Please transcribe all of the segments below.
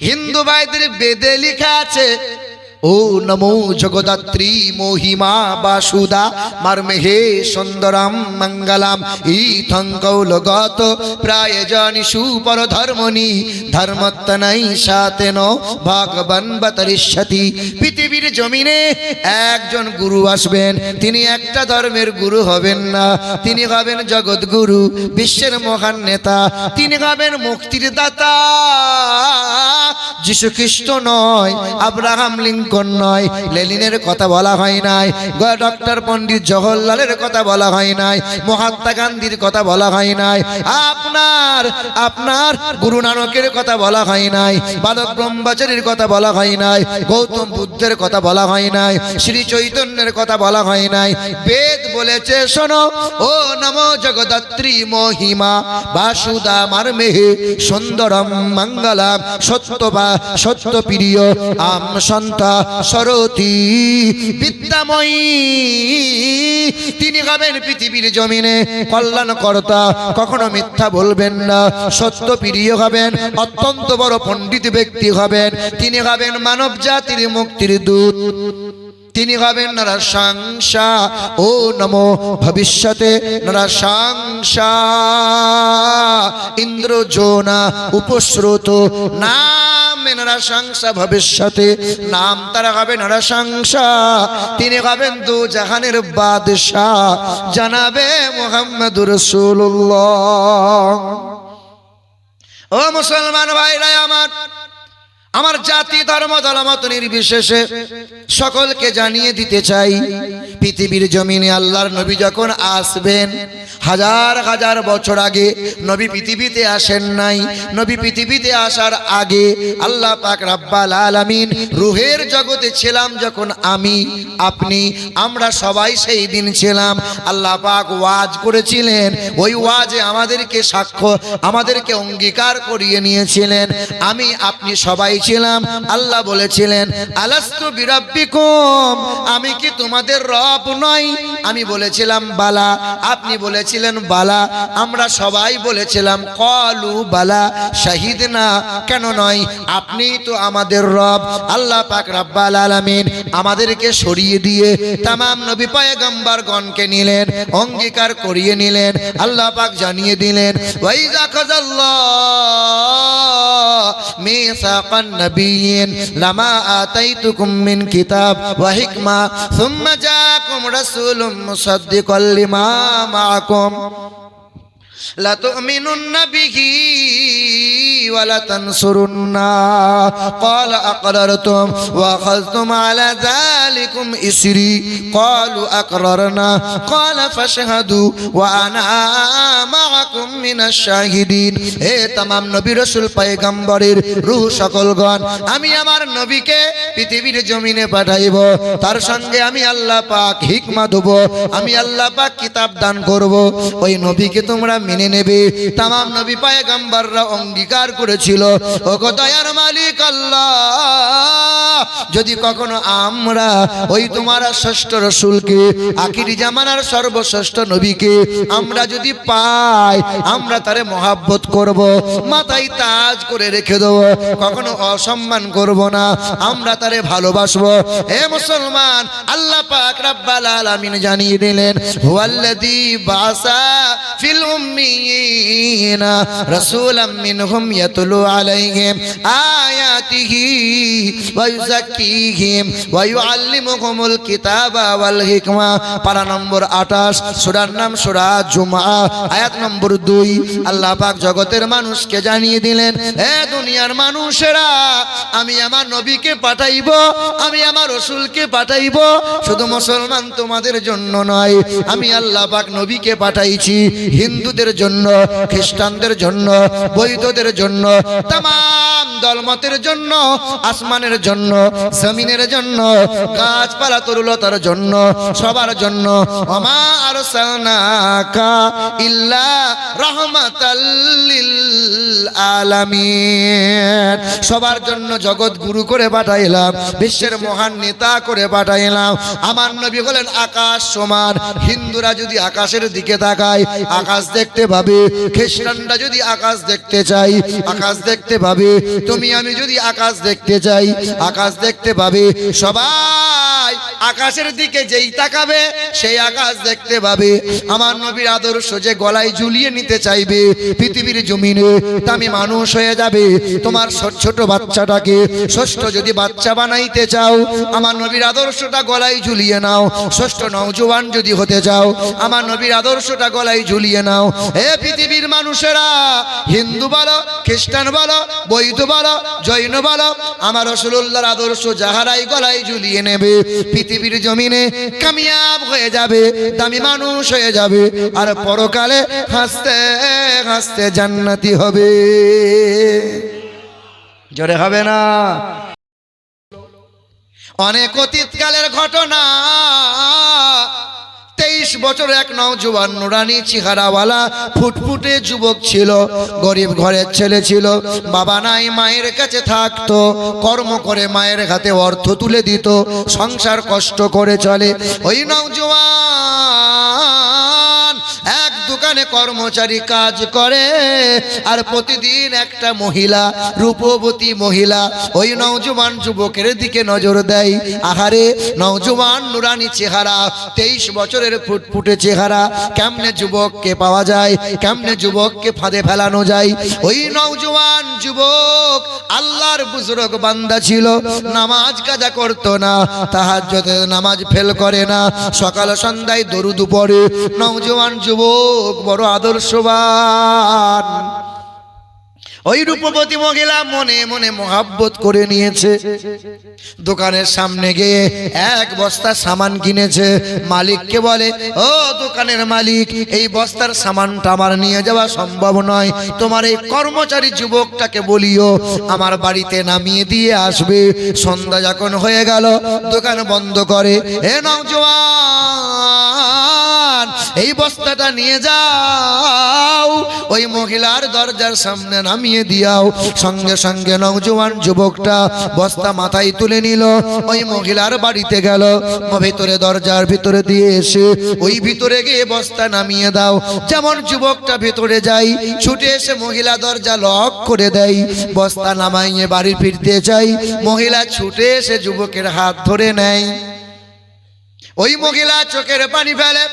হিন্দু ভাইদের বেদে লিখা আছে ও নমো জগদাত্রী মহিমা বাসুদা মারমেহে সুন্দরম মঙ্গলাম। ইথঙ্কৌলগত প্রায় জানি সুপর ধর্মনি ধর্মত্তনৈ সাতেন ভগবান বতরিষ্যতি। পৃথিবীর জমিনে একজন গুরু আসবেন, তিনি একটা ধর্মের গুরু হবেন না। তিনি হবেন জগৎগুরু বিশ্বের মহান নেতা। তিনি হবেন মুক্তির দাতা। যিশু খ্রিস্ট নয়, আব্রাহাম লিঙ্কন নয়, লেনিনের কথা বলা হয় নাই ডক্টর পণ্ডিত জওহরলালের কথা বলা হয় নাই, মহাত্মা গান্ধীর কথা বলা হয় নাই, আপনার আপনার গুরু নানকের কথা বলা হয় নাই বালক ব্রহ্মচারীর কথা বলা হয় নাই, গৌতম বুদ্ধের কথা বলা হয় নাই, শ্রী চৈতন্যের কথা বলা হয় নাই, বেদ বলেছে, শোনো, ও নম জগদাত্রী মহিমা বাসুদা মারমেহে সুন্দরম মঙ্গলাম, সত্য বা সত্য প্রিয়, আম সন্তা সরতি বিদ্যাময়ী। তিনি হবেন পৃথিবীর জমিনে। কল্যাণকর্তা, কখনো মিথ্যা বলবেন না। সত্য প্রিয় হবেন অত্যন্ত বড় পণ্ডিত ব্যক্তি হবেন তিনি হবেন মানব জাতির মুক্তির দূত। তিনি হবেন নরসাংসা। ও নমো ভবিষ্যতে নরসাংসা। ইন্দ্রজোনা উপস্রোত নাম নরসাংসা ভবিষ্যতে। নাম তারা হবে নরসাংসা তিনি হবেন দু জাহানের বাদশাহ। জানাবে মোহাম্মদ রসুল্লাহ ও মুসলমান ভাইরা আমার আমার জাতি, ধর্ম দলমত নির্বিশেষে সকলকে জানিয়ে দিতে চাই, পৃথিবীর জমিনে আল্লাহর নবী যখন আসবেন, হাজার হাজার বছর আগে নবী পৃথিবীতে আসেন নাই, নবী পৃথিবীতে আসার আগে আল্লাহ পাক রাব্বাল আলামিন রুহের জগতে ছিলাম যখন আমি, আপনি, আমরা সবাই সেই দিন ছিলাম। আল্লাহ পাক ওয়াজ করেছিলেন, ওই ওয়াজে আমাদেরকে সাক্ষ্য, আমাদেরকে অঙ্গীকার করিয়ে নিয়েছিলেন। আমি, আপনি সবাই ছিলাম আল্লাহ বলেছিলেন, আলাস্তু বিরাব্বিকুম, আমি কি তোমাদের রব নই? আমি বলেছিলাম, বালা। আপনি বলেছিলেন, বালা। আমরা সবাই বলেছিলাম, কলু বালা, শাহিদ না, কেন নয়? আপনি তো আমাদের রব। আল্লাহ পাক রাব্বাল আলামিন আমাদেরকে সরিয়ে দিয়ে তামাম নবী পায়গম্বর গণকে নিলেন, অঙ্গীকার করিয়ে নিলেন, আল্লাহ পাক জানিয়ে দিলেন, ওয়াইজা খাযাল্লাহ মিসাকান نبي لما آتيتكم من كتاب وحكمة ثم جاءكم رسول مصدقا لما معكم لتؤمنن به ولتنصرنه قال أقررتم وأخذتم على ذلكم إسري قالوا أقررنا قال فاشهدوا وأنا معكم من الشاهدين হে তামাম নবী রসুল পয়গম্বরের রূহ সকলগণ আমি আমার নবীকে পৃথিবীর জমিনে পাঠাইব তার সঙ্গে আমি আল্লাহ পাক হিকমা দেব আমি আল্লাহ পাক কিতাব দান করব ওই নবীকে তোমরা মেনে নেবে তামাম নবী পায়গাম্বাররা অঙ্গীকার করেছিল। ও দয়ার মালিক আল্লাহ, যদি কখনো আমরা ওই তোমার ষষ্ঠ রসুলকে, আখিরি জামানার সর্বশ্রেষ্ঠ নবীকে আমরা যদি পাই, আমরা তারে মহাব্বত করব, মাথায় তাজ করে রেখে দেবো, কখনো অসম্মান করব না, আমরা তারে ভালোবাসবো। হে মুসলমান, আল্লাহ পাক রাব্বাল আলামিন জানিয়ে দিলেন, হুয়াল্লাযী বাসা ফিল উম্মিয়িনা রাসূলাম মিনহুম ইয়াতলু আলাইহিম আয়াতিহি ওয়া ইউযাক্কিহিম ওয়া ইউআল্লিমুহুমুল কিতাবা ওয়াল পারা নম্বর 28 সূরার নাম সূরা জুমআ আয়াত নম্বর 2 আল্লাহ পাক জগতের মানুষকে জানিয়ে দিলেন হে দুনিয়ার মানুষেরা আমি আমার নবীকে পাঠাইব, আমি আমার রসুলকে পাঠাইব। শুধু মুসলমান তোমাদের জন্য নয়, আমি আল্লাহ পাক নবীকে পাঠাইছি। হিন্দুদের জন্য, খ্রিস্টানদের জন্য বৈধদের জন্য তাম দলমতের জন্য, আসমানের জন্য, জমিনের জন্য, গাছপালা তরুলতার জন্য, সবার জন্য রহমাতাল্লিল আলামিন। সবার জন্য জগৎ গুরু করে পাঠাইলাম, বিশ্বের মহান নেতা করে পাঠাইলাম। আমার নবী হলেন আকাশ সমান, হিন্দুরা যদি আকাশের দিকে তাকায়, আকাশ দেখতে পাবে, খ্রিস্টানরা যদি আকাশ দেখতে চাই আকাশ দেখতে পাবে তুমি আমি যদি আকাশ দেখতে চাই আকাশ দেখতে পাবে সবাই। আকাশের দিকে যেই তাকাবে, সেই আকাশ দেখতে পাবে। আমার নবীর আদর্শ যে গলায় ঝুলিয়ে নিতে চাইবে, পৃথিবীর জমিনে দামি মানুষ হয়ে যাবে। তোমার ছোট বাচ্চাটাকে ষষ্ঠ যদি বাচ্চা বানাইতে চাও, আমার নবীর আদর্শটা গলায় ঝুলিয়ে নাও। ষষ্ঠ নওজোয়ান যদি হতে চাও, আমার নবীর আদর্শটা গলায় ঝুলিয়ে নাও। হে পৃথিবীর মানুষেরা, হিন্দু বলো, খ্রিস্টান বলো, বৈধ বলো, জৈন বলো, আমার রসুল্লাহর আদর্শ যাহারাই গলায় ঝুলিয়ে নেবে পৃথিবীর জমিনে কামিয়াব হয়ে যাবে, দামি মানুষ হয়ে যাবে, আর পরকালে হাসতে হাসতে জান্নাতি হবে। জরে হবে না? অনেক অতীতকালের ঘটনা। তেইশ বছর এক নওজোয়ান নুরানি চেহারাওয়ালা, ফুটফুটে যুবক ছিল, গরিব ঘরের ছেলে ছিল। বাবা নাই, মায়ের কাছে থাকতো, কর্ম করে মায়ের হাতে অর্থ তুলে দিত, সংসার কষ্ট করে চলে। ওই নওজোয়ান দোকানে কর্মচারী কাজ করে। আর প্রতিদিন একটা মহিলা, রূপবতী মহিলা, ওই নওজোয়ান যুবকের দিকে নজর দেয়। আহারে নওজোয়ান নুরানি চেহারা, তেইশ বছরের ফুটফুটে চেহারা, কেমনে যুবককে পাওয়া যায়, কেমনে যুবককে ফাঁদে ফেলানো যায়। ওই নওজোয়ান যুবক আল্লাহর বুজরক বান্দা ছিল, নামাজ কাজা করতো না তাহাজ্জুদে নামাজ ফেল করে না। সকাল সন্ধ্যায় দরুদ পড়ে নওজোয়ান যুবক বড় আদর্শবান। ওই রূপবতী মহিলা মনে মনে মহাব্বত করে নিয়েছে। দোকানের সামনে গিয়ে এক বস্তা সামান কিনেছে। মালিককে বলে, ও দোকানের মালিক, এই বস্তার সামানটা আমার নিয়ে যাওয়া সম্ভব নয়। তোমার এই কর্মচারী যুবকটাকে বলিও, আমার বাড়িতে নামিয়ে দিয়ে আসবে। সন্ধ্যা যখন হয়ে গেল, দোকান বন্ধ করে। এ নওজোয়ান! এই বস্তাটা নিয়ে যাও। ওই মহিলার দরজার সামনে নামিয়ে দিয়াও। সঙ্গে সঙ্গে নওজোয়ান যুবকটা বস্তা মাথায় তুলে নিল। ওই মহিলার বাড়িতে গেল। ভিতরে দরজার ভিতরে দিয়ে এসে ওই ভিতরে গিয়ে বস্তা নামিয়ে দাও। যেমন যুবকটা ভিতরে যাই ছুটে এসে মহিলা দরজা লক করে দেয়। বস্তা নামাইয়ে বাড়ি ফিরতে চাই। মহিলা ছুটে এসে যুবকের হাত ধরে নেয়। ওই মহিলা চোখের পানি ফেলে।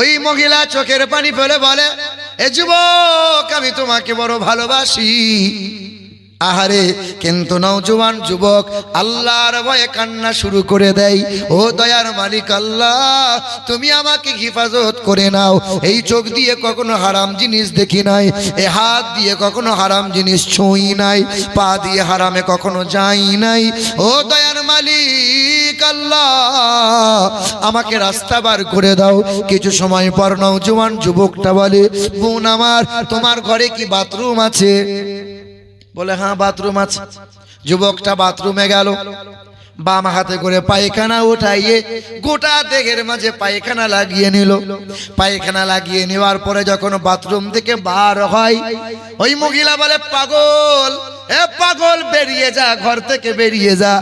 ওই মহিলা চোখের পানি ফেলে বলে, এ যুবক, আমি তোমাকে বড় ভালোবাসি। আহারে, কিন্তু নওজোয়ান যুবক আল্লাহর ভয়ে কান্না শুরু করে দেয়, ও দয়ার মালিক আল্লাহ, তুমি আমাকে হেফাজত করে নাও। এই চোখ দিয়ে কখনো হারাম জিনিস দেখি নাই, এ হাত দিয়ে কখনো হারাম জিনিস ছুঁই নাই, পা দিয়ে হারামে কখনো যাই নাই। ও দয়ার মালিক আল্লাহ আমাকে রাস্তা বার করে দাও। কিছু সময় পর নওজোয়ান যুবকটা বলে, বোন আমার, তোমার ঘরে কি বাথরুম আছে? বলে হ্যাঁ বাথরুম আছে। যুবকটা বাথরুমে গেল। বাম হাতে করে পায়খানা উঠাইয়ে গোটা দেহের মাঝে পায়খানা লাগিয়ে নিল। পায়খানা লাগিয়ে নেওয়ার পরে যখন বাথরুম থেকে বার হয়, ওই মহিলা বলে, পাগল, এ পাগল, বেরিয়ে যা, ঘর থেকে বেরিয়ে যা।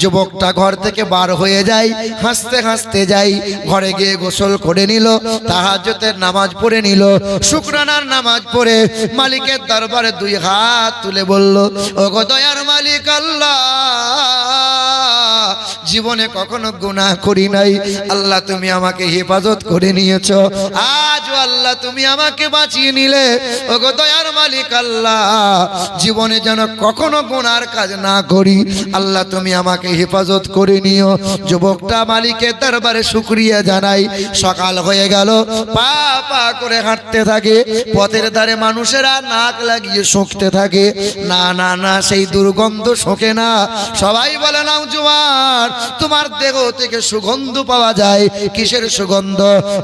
যুবকটা ঘর থেকে বার হয়ে যায়, হাসতে হাসতে যাই ঘরে গিয়ে গোসল করে নিল তাহাজ্জতের নামাজ পড়ে নিল, শুক্রানার নামাজ পড়ে মালিকের দরবারে দুই হাত তুলে বলল ও গো দয়ার মালিক আল্লাহ জীবনে কখনো গুনাহ করি নাই। আল্লাহ, তুমি আমাকে হেফাজত করে নিয়েছো। আজও আল্লাহ, তুমি আমাকে বাঁচিয়ে নিলে। ও গো দয়ার মালিক আল্লাহ, জীবনে যেন কখনো গুনার কাজ না করি। আল্লাহ, তুমি আমাকে হেফাজত করে নিও। যুবকটা মালিকের দরবারে শুক্রিয়া জানাই। সকাল হয়ে গেল, পা পা করে হাঁটতে থাকে। পথের ধারে মানুষেরা নাক লাগিয়ে শুঁকতে থাকে। না না না, সেই দুর্গন্ধ শোকে না। সবাই বলে, নাও জোয়ার তোমার দেহ থেকে সুগন্ধ পাওয়া যায়। কিসের সুগন্ধ?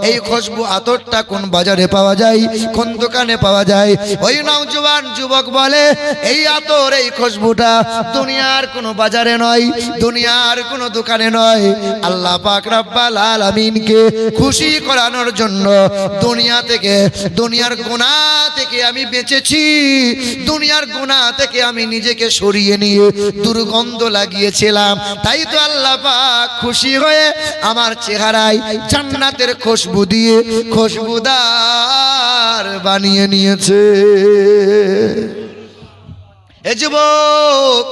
এই খুশবু আতরটা কোন বাজারে পাওয়া যায়? কোন দোকানে পাওয়া যায়? ওই নওজোয়ান যুবক বলে, এই আতর, এই খুশবুটা দুনিয়ার কোনো বাজারে নয়, দুনিয়ার কোনো দোকানে নয়। আল্লাহ পাক রব্বাল আলামিনকে খুশি করানোর জন্য দুনিয়া থেকে, দুনিয়ার গুণা থেকে আমি বেঁচেছি। দুনিয়ার গুণা থেকে আমি নিজেকে সরিয়ে নিয়ে দুর্গন্ধ লাগিয়েছিলাম। তাই তো আল্লাহ পাক খুশি হয়ে আমার চেহারায় জান্নাতের খুশবু দিয়ে খুশবুদার বানিয়ে নিয়েছে। এ যুবক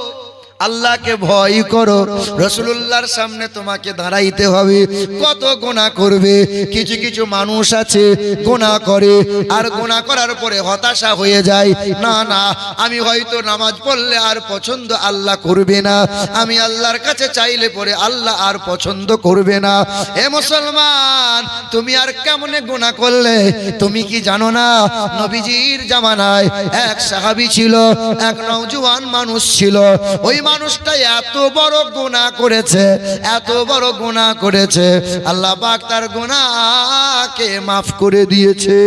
আল্লাহকে ভয় করো। রসুল্লাহর সামনে তোমাকে দাঁড়াইতে হবে। কত গোনা করবে? কিছু কিছু মানুষ আছে গোনা করে, আর গোনা করার পরে হতাশা হয়ে যায়। না না, আমি হয়তো নামাজ পড়লে আর পছন্দ আল্লাহ করবে না। আমি আল্লাহর কাছে চাইলে পরে আল্লাহ আর পছন্দ করবে না। এ মুসলমান, তুমি আর কেমনে গোনা করলে? তুমি কি জানো না? নবীজির জামানায় এক সাহাবী ছিল, এক নওজোয়ান মানুষ ছিল। ওই মানুষটা এত বড় গুনাহ করেছে, এত বড় গুনাহ করেছে, আল্লাহ পাক তার গুনাহকে মাফ করে দিয়েছে।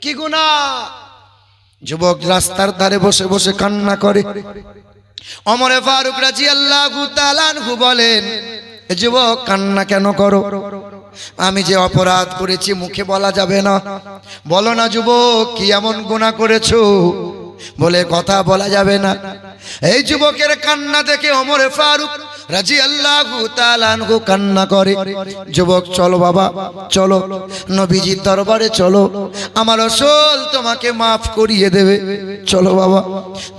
কি গুনাহ? যুবক রাস্তার ধারে বসে বসে কান্না করে। অমরে ফারুক রাজি আল্লাহ বলেন, "এ যুবক, কান্না কেন করো? আমি যে অপরাধ করেছি মুখে বলা যাবে না। বলো না যুবক, কি এমন গুণা করেছ? বলে কথা বলা যাবে না। এই যুবকের কান্না দেখে অমরে ফারুক রাজি আল্লাহ তালানহু কান্না করে, যুবক, চলো বাবা, চলো। নবীজির দরবারে চলো। আমার আসল তোমাকে মাফ করিয়ে দেবে। চলো বাবা।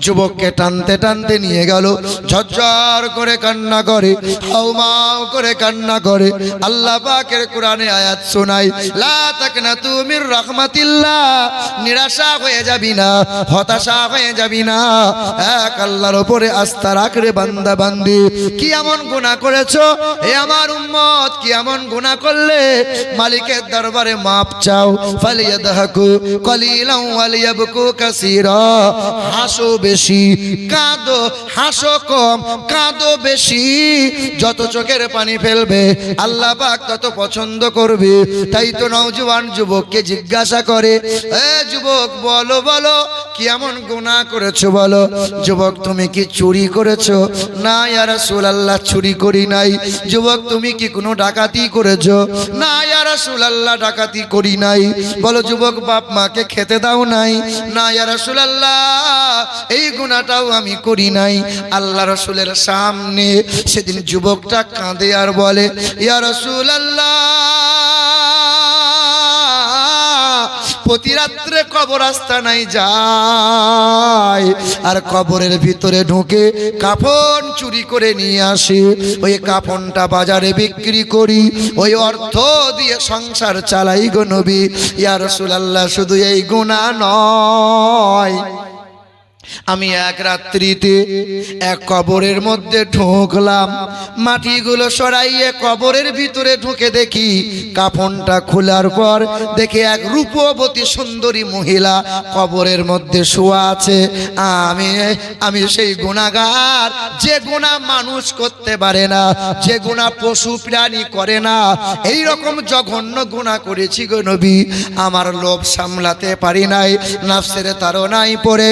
যুবককে টানতে টানতে নিয়ে গেল। ঝরঝর করে কান্না করে হাউমাউ করে কান্না করে। আল্লাহ পাকের কোরআনে আয়াত শোনাই লা তাকনা তুমির রহমাতিল্লাহ। নিরাশা হয়ে যাবি না, হতাশা হয়ে যাবি না। এক আল্লাহর উপরে আস্থা রাখ রে বান্দা বান্দি। কি এমন গুনাহ করেছ? এ আমার উম্মত কি এমন গুনাহ করলে? মালিকের দরবারে মাপ চাও। ফালিয়া ফালিয়াদহাকু কলিলাম ওয়ালিয়াবকু কাসীরা। হাসো বেশি, কাঁদো, হাসো কম, কাঁদো বেশি। যত চোখের পানি ফেলবে, আল্লাহ পাক তত পছন্দ করবে। তাই তো নওজোয়ান যুবককে জিজ্ঞাসা করে, এ যুবক, বলো বলো কি এমন গুনাহ করেছ বলো? যুবক, তুমি কি চুরি করেছ? না, ইয়া রাসূলুল্লাহ চুরি করি নাই। যুবক, তুমি কি কোনো ডাকাতি করেছ? না, ইয়া রাসূলুল্লাহ, ডাকাতি করি নাই। বলো, যুবক, বাপ মাকে খেতে দাও নাই? না, ইয়া রাসূলুল্লাহ, এই গুনাহটাও আমি করি নাই। আল্লাহ রাসূলের সামনে সেদিন যুবকটা কাঁদে আর বলে, ইয়া রাসূলুল্লাহ, প্রতি রাত্রে কবরস্থানায় যায় আর কবরের ভিতরে ঢুকে কাফন চুরি করে নিয়ে আসি। ওই কাপনটা বাজারে বিক্রি করি। ওই অর্থ দিয়ে সংসার চালাই গো নবী। ইয়া রাসূলুল্লাহ, শুধু এই গুনাহ নয়। আমি এক রাত্রিতে এক কবরের মধ্যে ঢুকলাম। মাটিগুলো সরাইয়ে কবরের ভিতরে ঢুকে দেখি, কাফনটা খোলার পর দেখি এক রূপবতী সুন্দরী মহিলা কবরের মধ্যে শোয়া আছে। আমি আমি সেই গুণাগার, যে গুণা মানুষ করতে পারে না, যে গুণা পশু প্রাণী করে না। এই রকম জঘন্য গুণা করেছি গো নবী। আমার লোভ সামলাতে পারি নাই, নাফসের তারনাই পড়ে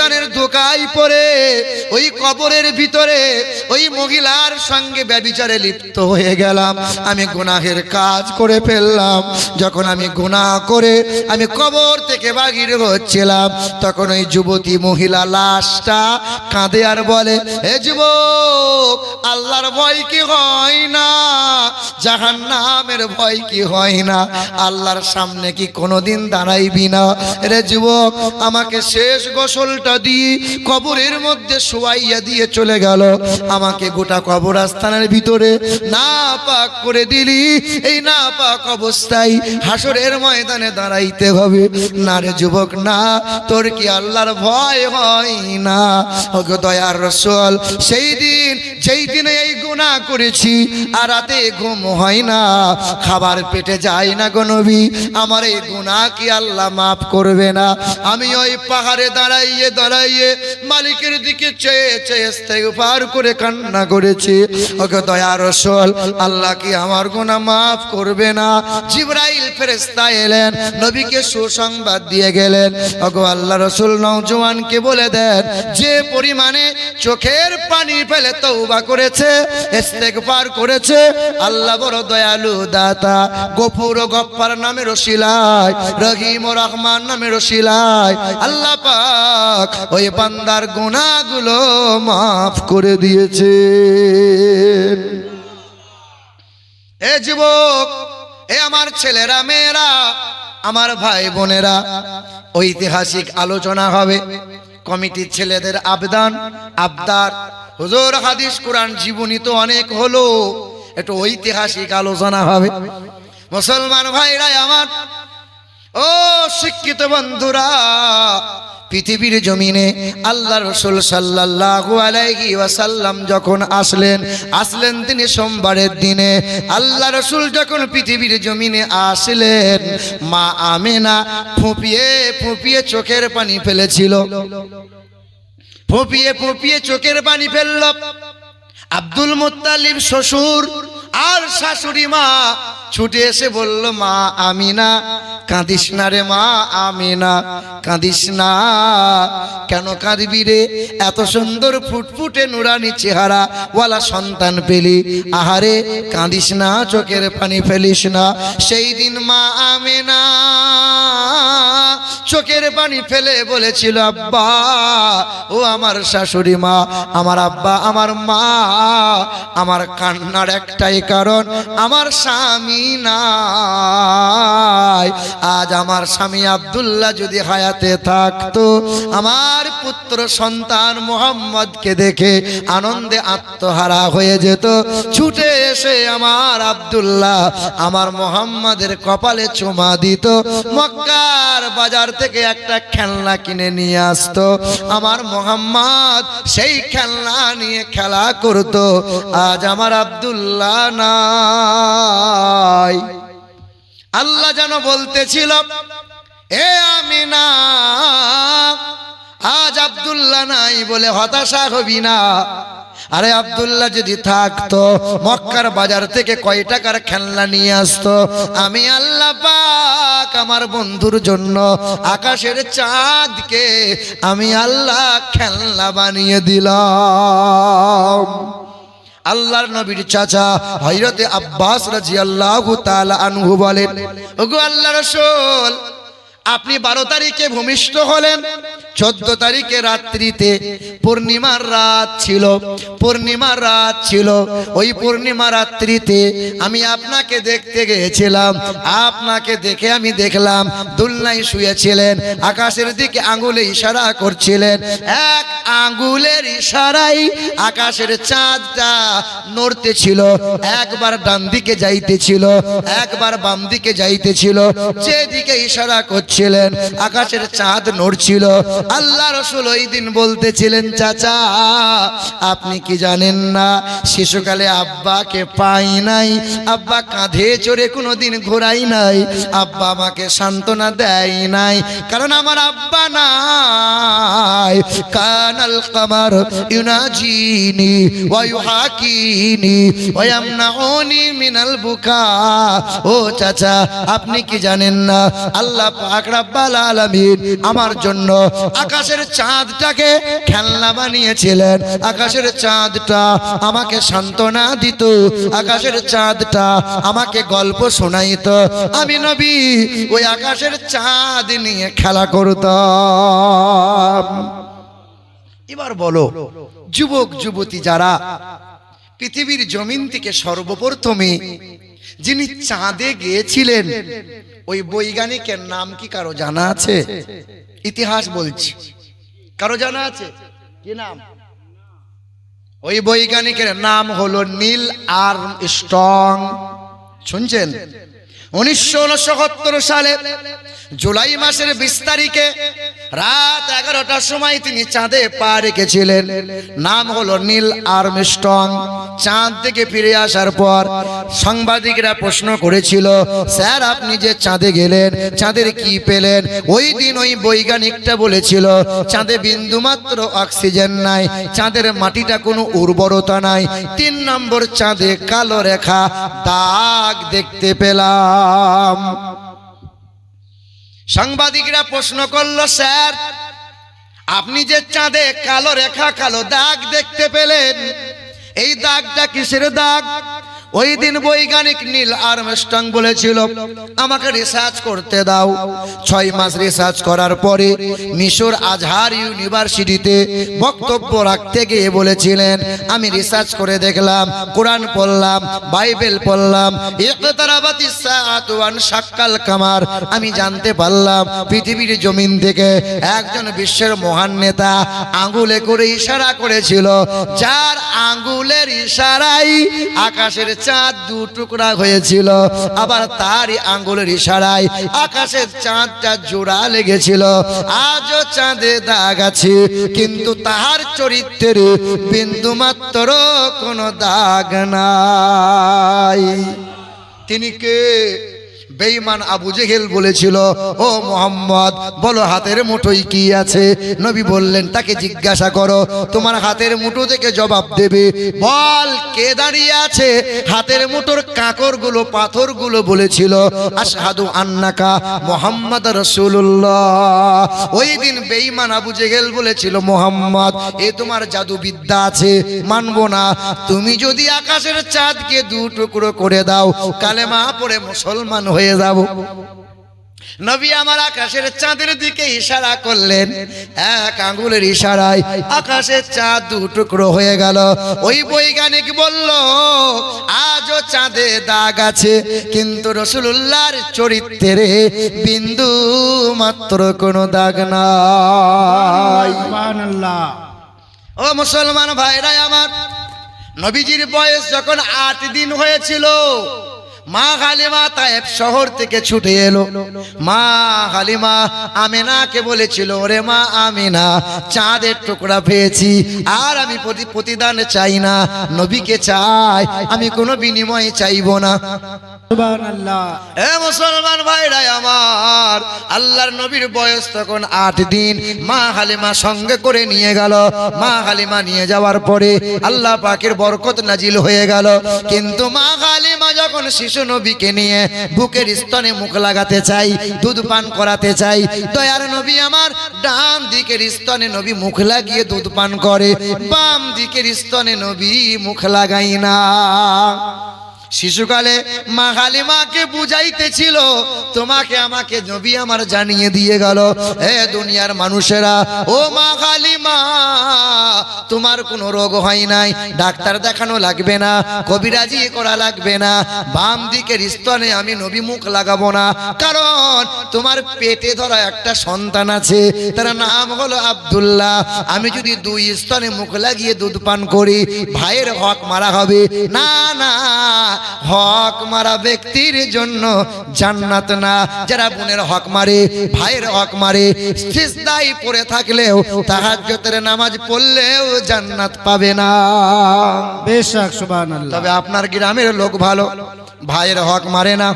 শয়তানের ধোকায় পড়ে, ওই কবরের ভিতরে ওই মহিলার সঙ্গে ব্যবিচারে লিপ্ত হয়ে গেলাম। আমি গুনাহের কাজ করে ফেললাম। যখন আমি গুনাহ করে আমি কবর থেকে বাগির হচ্ছিলাম, তখন ওই যুবতী মহিলা লাশটা কাঁদে আর বলে, হে যুবক, আল্লাহর ভয় কি হয় না? জাহান নামের ভয় কি হয় না? আল্লাহর সামনে কি কোনোদিন দাঁড়াইবি না? রে যুবক, আমাকে শেষ গোসলটা দিয়ে কবরের মধ্যে শোয়াইয়া দিয়ে চলে গেল। আমাকে গোটা কবরস্থানের ভিতরে না পাক করে দিলি। এই না পাক অবস্থায় হাসরের ময়দানে দাঁড়াইতে হবে। না রে যুবক, না, তোর কি আল্লাহর ভয় হয় না? ওগো দয়ার রসল, সেই দিন, যেই দিনে এই গুনাহ করেছি, আর রাতে ঘুম হয় না। খাবার পেটে যায় না গো নবী। আমার এই গুনাহ কি আল্লাহ মাফ করবে না? আমি ওই পাহাড়ে দাঁড়াইয়ে দাঁড়াইয়ে মালিকের দিকে চেয়ে চেয়ে ইস্তেগফার করে কান্না করেছি। ওকে দয়া রসল, আল্লাহ কি আমার গুনাহ মাফ করবে না? জিব্রাইল ফেরেশতা এলেন, নবীকে সুসংবাদ দিয়ে গেলেন। ওগো আল্লাহ রসুল, নওজোয়ানকে বলে দেন, যে পরিমাণে চোখের পানি ফেলে তৌবা করেছে, ইস্তেগফার করেছে, আল্লাহ বড় দয়ালু দাতা, গফুর ও গফফার নামে রসিলায় রহিম ও রহমান নামে রসিলায় আল্লাহ পাক ওই বান্দার গুনাহগুলো মাফ করে দিয়েছে। এ যুবক, এ আমার ছেলেরা, মেয়েরা, আমার ভাই বোনেরা, ঐতিহাসিক আলোচনা হবে। কমিটির ছেলেদের আবদান, আবদার। হুজুর, হাদিস, কোরআন জীবনী তো অনেক হলো, একটু ঐতিহাসিক আলোচনা হবে। মুসলমান ভাইরা আমার, ও শিক্ষিত বন্ধুরা পৃথিবীর জমিনে আল্লাহ রসুল সাল্লাল্লাহু আলাইহি ওয়াসাল্লাম যখন আসলেন আসলেন তিনি সোমবারের দিনে। আল্লাহ রসুল যখন পৃথিবীর জমিনে আসলেন, মা আমেনা ফুপিয়ে ফুপিয়ে চোখের পানি ফেলেছিল। ফুপিয়ে ফুপিয়ে চোখের পানি ফেলল। আব্দুল মুত্তালিব শ্বশুর আর শাশুড়ি মা ছুটে এসে বলল, মা আমিনা, কাঁদিস না রে মা আমিনা, কাঁদিস না। কেন কাঁদবি রে? এত সুন্দর ফুটফুটে নুরানি চেহারা, ওয়ালা সন্তান পেলি। আহারে, কাঁদিস না, চোখের পানি ফেলিস না। সেই দিন মা আমিনা চোখের পানি ফেলে বলেছিল, আব্বা, ও আমার শাশুড়ি মা, আমার আব্বা, আমার মা, আমার কান্নার একটাই কারণ আমার স্বামী নাই। আজ আমার স্বামী আব্দুল্লাহ যদি হায়াতে থাকতো, আমার পুত্র সন্তান মোহাম্মদকে দেখে আনন্দে আত্মহারা হয়ে যেত। ছুটে এসে আমার আব্দুল্লাহ আমার মোহাম্মদের কপালে চুমা দিত। মক্কার বাজার থেকে একটা খেলনা কিনে নিয়ে আসতো। আমার মোহাম্মদ সেই খেলনা নিয়ে খেলা করত। আজ আমার আব্দুল্লাহ নাই আল্লাহ যেন বলতেছিল, এ আমি না আজ আব্দুল্লাহ নাই বলে হতাশা হবি না। আরে আব্দুল্লাহ যদি থাকতো, মক্কার বাজার থেকে কয় টাকার খেলনা নিয়ে আসতো। আমি আল্লাহ পাক আমার বন্ধুর জন্য আকাশের চাঁদকে আমি আল্লাহ খেলনা বানিয়ে দিলাম। আল্লাহর নবীর চাচা হযরতে আব্বাস রাদিয়াল্লাহু তাআলা আনহু বলেন, ওগো আল্লাহ রাসূল, আপনি বারো তারিখে ভূমিষ্ঠ হলেন, চোদ্দ তারিখে রাত্রিতে পূর্ণিমার রাত ছিল, পূর্ণিমার রাত ছিল, ওই পূর্ণিমা রাত্রিতে আমি আপনাকে দেখতে গিয়েছিলাম, আপনাকে দেখে আমি দেখলাম দুলনাই শুয়েছিলেন, আকাশের দিকে আঙ্গুলে ইশারা করছিলেন, এক আঙ্গুলের ইশারাই আকাশের চাঁদটা নড়তে ছিল। একবার ডান দিকে যাইতেছিল একবার বাম দিকে যাইতেছিল যেদিকে ইশারা করছিলেন আকাশের চাঁদ নড়ছিল। আল্লাহ রসুল ওই দিন বলতেছিলেন, চাচা, আপনি কি জানেন না, শিশুকালে আব্বাকে পাই নাই, আব্বা কাঁধে চড়ে কোনো দিন ঘোরাই নাই, আব্বা আমাকে সান্ত্বনা দেয় নাই, কারণ আমার আব্বা নাই কানাল কামার ইউনাজিনি ওয়া ইউহাকিনি ওয়া বুকা। ও চাচা, আপনি কি জানেন না? আল্লাহ পাক রাব্বাল আমার জন্য আকাশের চাঁদটাকে খেলনা বানিয়েছিলেন। আকাশের চাঁদটা আমাকে সান্ত্বনা দিত। আকাশের চাঁদটা আমাকে গল্প শোনাইতো। আমি নবী, ওই আকাশের চাঁদ নিয়ে খেলা করতাম। এবার বলো, যুবক, যুবতী যারা, পৃথিবীর জমিন থেকে সর্বপ্রথমে যিনি চাঁদে গিয়েছিলেন, ওই বৈজ্ঞানিকের নাম কি কারও জানা আছে? ইতিহাস বলছি। কারও জানা আছে? কি নাম? ওই বৈজ্ঞানিকের নাম হলো নীল আর্ম স্ট্রং শুনছেন? উনিশশো উনসত্তর সালে জুলাই মাসের বিশ তারিখে রাত এগারোটার সময় তিনি চাঁদে পা রেখেছিলেন। নাম হলো নীল আর্মস্ট্রং। চাঁদ থেকে ফিরে আসার পর সাংবাদিকরা প্রশ্ন করেছিল, স্যার, আপনি যে চাঁদে গেলেন, চাঁদের কি পেলেন? ওই দিন ওই বৈজ্ঞানিকটা বলেছিল, চাঁদে বিন্দুমাত্র অক্সিজেন নাই, চাঁদের মাটিটা কোনো উর্বরতা নাই। তিন নম্বর চাঁদে কালো রেখা, দাগ দেখতে পেলাম। সাংবাদিকরা প্রশ্ন করল, স্যার, আপনি যে চাঁদে কালো রেখা, কালো দাগ দেখতে পেলেন, এই দাগটা কিসের দাগ? ওই দিন বৈজ্ঞানিক নীল আর্মস্ট্রং বলেছিল, আমাকে রিসার্চ করতে দাও। ছয় মাস রিসার্চ করার পরে মিশর আজহার ইউনিভার্সিটিতে বক্তব্য রাখতে গিয়ে বলেছিলেন, আমি রিসার্চ করে দেখলাম, কোরআন পড়লাম, বাইবেল পড়লাম সাআতু কামার। আমি জানতে পারলাম পৃথিবীর জমিন থেকে একজন বিশ্বের মহান নেতা আঙ্গুলে করে ইশারা করেছিল, যার আঙ্গুলের ইশারাই আকাশের চাঁদ দু টুকরা হয়েছিল, আবার তারই আঙ্গুলের ইশারায় আকাশের চাঁদটা জোড়া লেগেছিল। আজও চাঁদে দাগ আছে, কিন্তু তাহার চরিত্রের বিন্দু মাত্র কোনো দাগ নাই। তিনি কে? বেঈমান আবু জেহেল বলেছিল, ও মোহাম্মদ, বলো হাতের মুঠোই কি আছে? নবী বললেন, তাকে জিজ্ঞাসা করো, তোমার হাতের মুঠো থেকে জবাব দেবে। বল, কে দাঁড়িয়ে আছে? হাতের মুঠোর কাকরগুলো পাথরগুলো বলেছিল, আশহাদু আন্নাকা মোহাম্মদ রসুল্লাহ ওই দিন বেঈমান আবু জেহেল বলেছিল, মোহাম্মদ, এ তোমার জাদু বিদ্যা আছে, মানবো না। তুমি যদি আকাশের চাঁদকে দু টুকরো করে দাও, কালেমা পড়ে মুসলমান হয়ে যাব। নবী আমার আকাশের চাঁদের দিকে ইশারা করলেন এক আঙ্গুলের ইশারায় আকাশের চাঁদ দু টুকরো হয়ে গেল। ওই বৈজ্ঞানিক বলল আজও চাঁদে দাগ আছে কিন্তু রসুল্লাহর চরিত্রে বিন্দু মাত্র কোনো দাগ নাই। সুবহানাল্লাহ। ও মুসলমান ভাইরাই আমার নবীজির বয়স যখন আট দিন হয়েছিল মা হালিমা তায়েব শহর থেকে ছুটে এলো। মা হালিমা আমেনাকে বলেছিল ওরে মা আমিনা চাঁদের টুকরা পেয়েছি আর আমি প্রতি প্রতিদান চাই না। নবীকে চাই আমি কোনো বিনিময় চাইব না। সুবহানাল্লাহ। এ মুসলমান ভাইরাই আমার আল্লাহর নবীর বয়স তখন আট দিন। মা হালিমা সঙ্গে করে নিয়ে গেল। মা হালিমা নিয়ে যাওয়ার পরে আল্লাহ পাকের বরকত নাজিল হয়ে গেল। কিন্তু মা হালিমা যখন শিশু নবীকে নিয়ে বুকের স্তনে মুখ লাগাতে চাই, দুধ পান করাতে চাই। দয়ার নবী আমার ডান দিকের স্তনে নবী মুখ লাগিয়ে দুধ পান করে, বাম দিকের স্তনে নবী মুখ লাগাই না। শিশুকালে মা হালিমাকে বুঝাইতেছিল, তোমাকে আমাকে নবী আমার জানিয়ে দিয়ে গেল, এ দুনিয়ার মানুষেরা, ও মা হালিমা তোমার কোনো রোগ হয় নাই, ডাক্তার দেখানো লাগবে না, কবিরাজি করা লাগবে না, বাম দিকের স্তনে আমি নবী মুখ লাগাবো না, কারণ তোমার পেটে ধরা একটা সন্তান আছে, তার নাম হলো আব্দুল্লাহ। আমি যদি দুই স্তনে মুখ লাগিয়ে দুধ পান করি, ভাইয়ের হক মারা হবে, না না। হক মারা ব্যক্তির জন্য জান্নাত না। যারা বোনের হক মারে ভাইয়ের হক মারে সিজদাই পড়ে থাকলেও তাহাজ্জুদের নামাজ পড়লেও জান্নাত পাবে না। বেশক সুবহানাল্লাহ। তবে আপনার গ্রামের লোক ভালো ভাইয়ের হক মারে না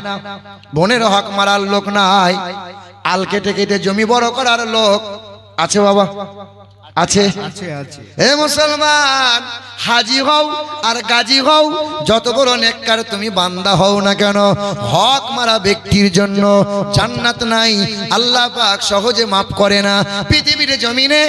বোনের হক মারার লোক নাই। আল কেটে কেটে জমি বড় করার লোক আছে বাবা। আছে? এ মুসলমান হাজি হও আর গাজী হও যত বড় নেককার তুমি বান্দা হও না কেন? হক মারা ব্যক্তির জন্য জান্নাত নাই আল্লাহ পাক সহজে মাফ করে না। পৃথিবীর জমিনে